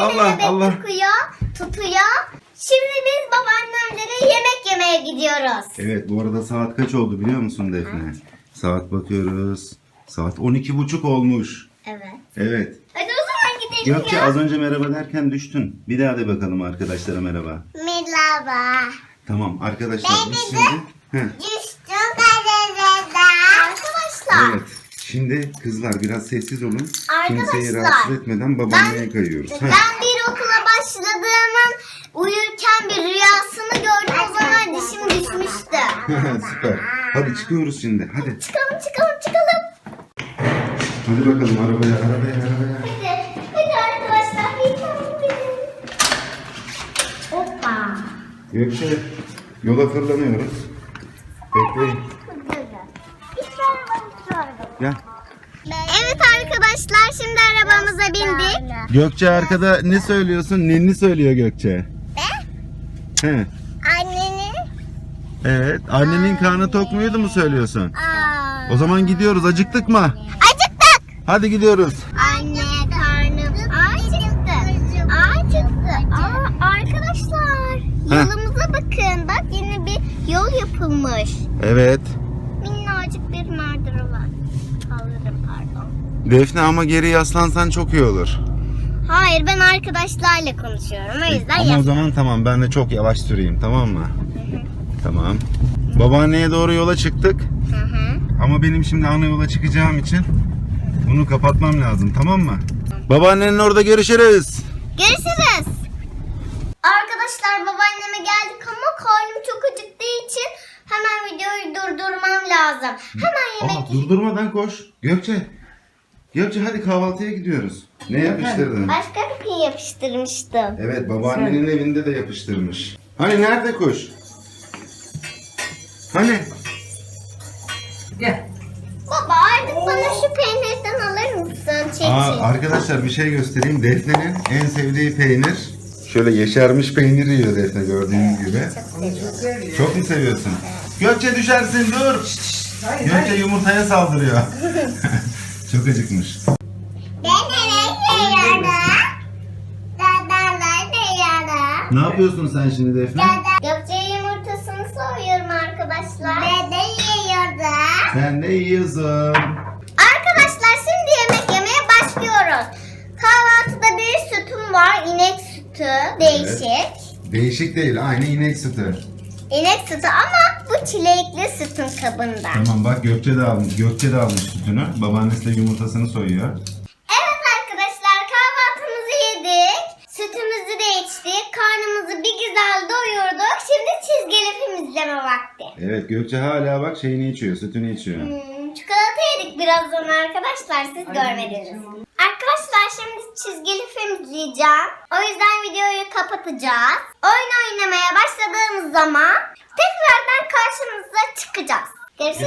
Allah bebek Allah. tutuyor, tutuyor. Şimdi biz babaannemlere yemek yemeye gidiyoruz. Evet bu arada saat kaç oldu biliyor musun Defne? Saat bakıyoruz. Saat 12.30 olmuş. Evet. Evet. Hadi o zaman gidelim Gökçe ya. az önce merhaba derken düştün. Bir daha de bakalım arkadaşlara merhaba. Merhaba. Tamam arkadaşlar biz şimdi... Heh, Düştüm Arkadaşlar. evet. Şimdi kızlar biraz sessiz olun. Kimseyi Arkadaşlar, rahatsız etmeden babaanneye ben- kayıyoruz. Heh. Ben bir okula başladığımın uyurken bir rüyasını gördüm. O zaman dişim düşmüştü. Süper. Hadi çıkıyoruz şimdi. Hadi. çıkalım çıkalım çıkalım. Hadi bakalım arabaya arabaya arabaya. Hadi. Hadi arkadaşlar. Bir tane bir. Hoppa. Gökçe yola fırlanıyoruz. Bekleyin. Arkadaşlar şimdi arabamıza bindik. Gökçe arkada ne söylüyorsun? Ninni söylüyor Gökçe. He. Anneni. Evet. Annenin karnı tok muydu mu söylüyorsun? Aa. O zaman gidiyoruz. Acıktık mı? Acıktık. Hadi gidiyoruz. Anne karnım acıktı. Acıktı. Aa, arkadaşlar Heh. yolumuza bakın. Bak yeni bir yol yapılmış. Evet. Minnacık bir merdiven. Alırım pardon. Defne ama geri yaslansan çok iyi olur. Hayır ben arkadaşlarla konuşuyorum. O yüzden Ama o yap. zaman tamam ben de çok yavaş süreyim tamam mı? Tamam. Babaanneye doğru yola çıktık. Hı hı. Ama benim şimdi ana yola çıkacağım için bunu kapatmam lazım tamam mı? Babaannenin orada görüşürüz. Görüşürüz. Arkadaşlar babaanneme geldik ama karnım çok acıktığı için hemen videoyu durdurmam lazım. Hemen yemek Aa, durdurmadan koş. Gökçe. Gökçe hadi kahvaltıya gidiyoruz. Ne yapıştırdın? Başka bir şey yapıştırmıştım. Evet babaannenin evinde de yapıştırmış. Hani nerede kuş? Hani? Gel. Baba artık bana şu peynirden alır mısın? Çiçek. Aa, arkadaşlar bir şey göstereyim. Defne'nin en sevdiği peynir. Şöyle yeşermiş peynir yiyor Defne gördüğünüz gibi. Çok mu seviyorsun? Gökçe düşersin dur. Hayır, Gökçe hayır. yumurtaya saldırıyor. Çok acıkmış. Ben ne? Dadalar yapıyorsun sen şimdi Defne? Gökçe yumurtasını soyuyorum arkadaşlar. Ben de yiyorum. Sen de yiyorsun. Arkadaşlar şimdi yemek yemeye başlıyoruz. Kahvaltıda bir sütüm var. inek sütü. Değişik. Değişik değil aynı inek sütü. İnek sütü ama bu çilekli sütün kabında. Tamam bak Gökçe de almış. Gökçe de almış sütünü. Babaannesi de yumurtasını soyuyor. Evet arkadaşlar kahvaltımızı yedik. Sütümüzü de içtik. Karnımızı bir güzel doyurduk. Şimdi çizgili film izleme vakti. Evet Gökçe hala bak şeyini içiyor, sütünü içiyor. Hmm, çikolata yedik birazdan arkadaşlar siz görmediniz. Arkadaşlar şimdi çizgili film izleyeceğim. O yüzden videoyu kapatacağız. Oyun oynamaya başladığımız zaman karşınıza çıkacağız. Evi.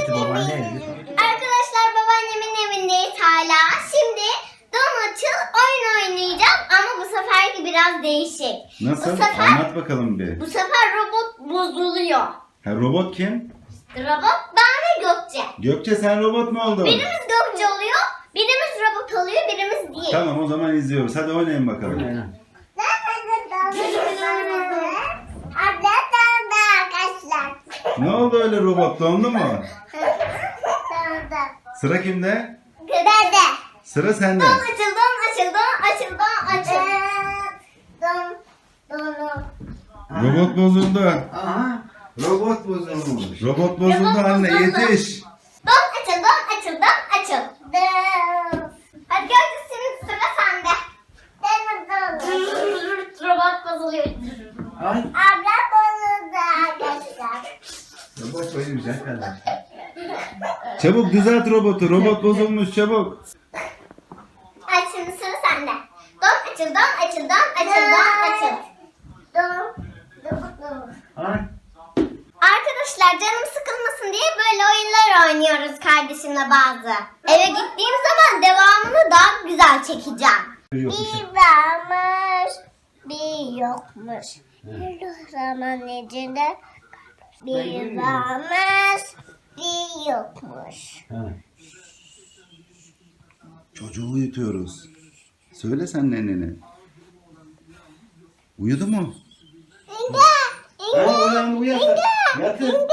Arkadaşlar babaannemin evindeyiz hala. Şimdi Donat'ın oyun oynayacağım ama bu seferki biraz değişik. Nasıl? Bu sefer, Anlat bakalım bir. bu sefer robot bozuluyor. Ha, robot kim? Robot ben ve Gökçe. Gökçe sen robot mu oldun? Birimiz Gökçe oluyor, birimiz robot oluyor, birimiz değil. Tamam o zaman izliyoruz. Hadi oynayın bakalım. Aynen. Ne oldu öyle robot dondu mu? Sıra kimde? Dede. Sıra sende. Don açıl, don açıl, don açıl, don açıl. Don, don, don. Robot bozuldu. Aha. Robot bozulmuş. Robot bozuldu Robot anne bozuldu. yetiş. Don açıl, don açıl, don açıl. Don. Hadi Gökçe senin sıra sende. Robot bozuluyor. Ay. Abla bozuldu arkadaşlar. Robot oyunmuş arkadaş. Çabuk düzelt robotu. Robot bozulmuş çabuk. Ay şimdi sıra sende. Don açıl, don açıl, don açıl, don açıl. Don. Ay. Arkadaşlar canım sıkılmasın diye böyle oyunlar oynuyoruz kardeşimle bazı. Eve gittiğim zaman devamını daha güzel çekeceğim. Bir varmış, bir yokmuş. Bir zaman içinde bir varmış, bir yokmuş. Ha. Çocuğu uyutuyoruz. Söyle sen nenene. Uyudu mu? Ha uyan uyan. Yatın.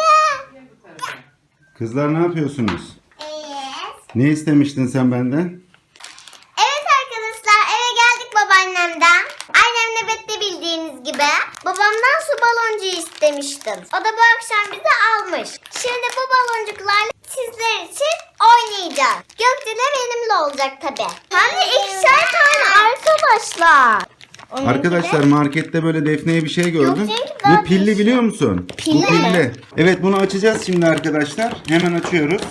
Kızlar ne yapıyorsunuz? Evet. Ne istemiştin sen benden? Evet arkadaşlar eve geldik babaannemden. Annem nöbette bildiğiniz gibi. Babamdan su baloncuğu istemiştim. O da bu akşam bize almış. Şimdi bu baloncuklarla sizler için oynayacağız. Gökçe de benimle olacak tabi. Hem de ikişer tane arkadaşlar. Arkadaşlar markette böyle Defne'ye bir şey gördüm. çünkü daha Bu pilli biliyor musun? Pilli Bu mi? pilli. Evet bunu açacağız şimdi arkadaşlar. Hemen açıyoruz.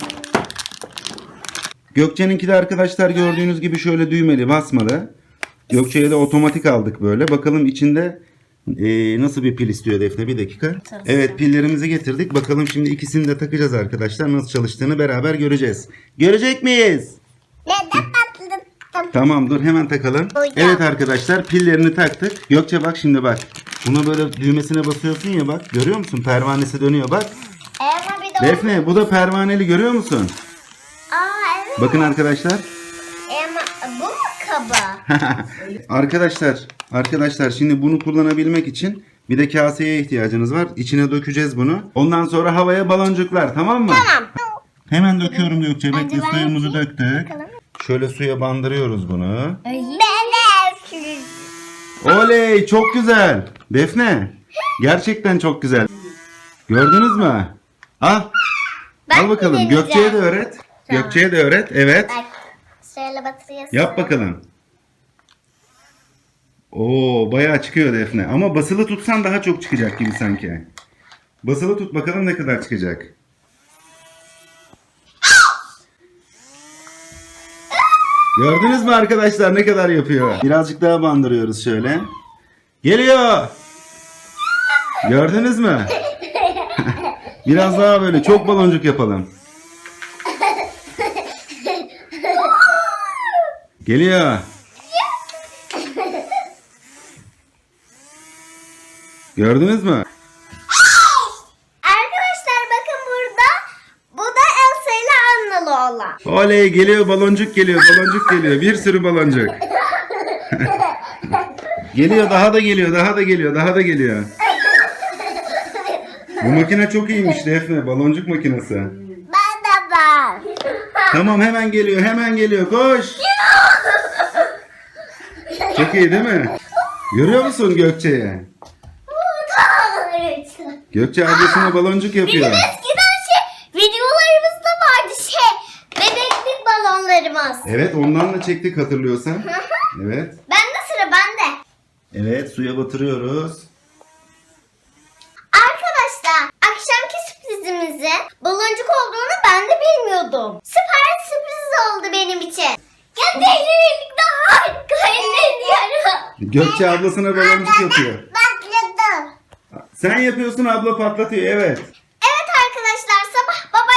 Gökçe'ninki de arkadaşlar gördüğünüz gibi şöyle düğmeli basmalı. Gökçe'ye de otomatik aldık böyle. Bakalım içinde eee, nasıl bir pil istiyor Defne bir dakika. Evet pillerimizi getirdik. Bakalım şimdi ikisini de takacağız arkadaşlar. Nasıl çalıştığını beraber göreceğiz. Görecek miyiz? Neden patladım? Tamam dur hemen takalım. Hocam. Evet arkadaşlar pillerini taktık. Gökçe bak şimdi bak. Buna böyle düğmesine basıyorsun ya bak. Görüyor musun? Pervanesi dönüyor bak. Defne bu da pervaneli görüyor musun? Aa evet. Bakın arkadaşlar. Ama bu mu kaba? arkadaşlar arkadaşlar şimdi bunu kullanabilmek için bir de kaseye ihtiyacınız var. İçine dökeceğiz bunu. Ondan sonra havaya baloncuklar tamam mı? Tamam. Hemen döküyorum Gökçe. Bekle Acaba suyumuzu yapayım. döktük. Bakalım. Şöyle suya bandırıyoruz bunu. Ben Oley çok güzel. Defne gerçekten çok güzel. Gördünüz mü? Al. Ben Al bakalım. Gökçe'ye de öğret. Tamam. Gökçe'ye de öğret. Evet. Bak şöyle batırıyorsun. Yap bakalım. Oo bayağı çıkıyor Defne. Ama basılı tutsan daha çok çıkacak gibi sanki. Basılı tut bakalım ne kadar çıkacak. Gördünüz mü arkadaşlar ne kadar yapıyor? Birazcık daha bandırıyoruz şöyle. Geliyor. Gördünüz mü? Biraz daha böyle çok baloncuk yapalım. Geliyor. Gördünüz mü? Arkadaşlar bakın burada. Bu da Elsa ile Annalı olan. Oley geliyor baloncuk geliyor baloncuk geliyor bir sürü baloncuk. geliyor daha da geliyor daha da geliyor daha da geliyor. Bu makine çok iyiymiş Defne baloncuk makinesi. Ben de var. Tamam hemen geliyor hemen geliyor koş. Çok iyi değil mi? Görüyor musun Gökçe'yi? Gökçe ablasına baloncuk Bizim yapıyor. eskiden şey videolarımızda vardı şey. Bebeklik balonlarımız. Evet ondan da çektik hatırlıyorsan. Evet. Bende sıra bende. Evet suya batırıyoruz. Arkadaşlar akşamki sürprizimizi baloncuk olduğunu ben de bilmiyordum. Süper sürpriz oldu benim için. Ya delilik daha kaydediyorum. Gökçe ablasına baloncuk yapıyor. Patladım. Sen yapıyorsun abla patlatıyor evet. Evet arkadaşlar sabah baba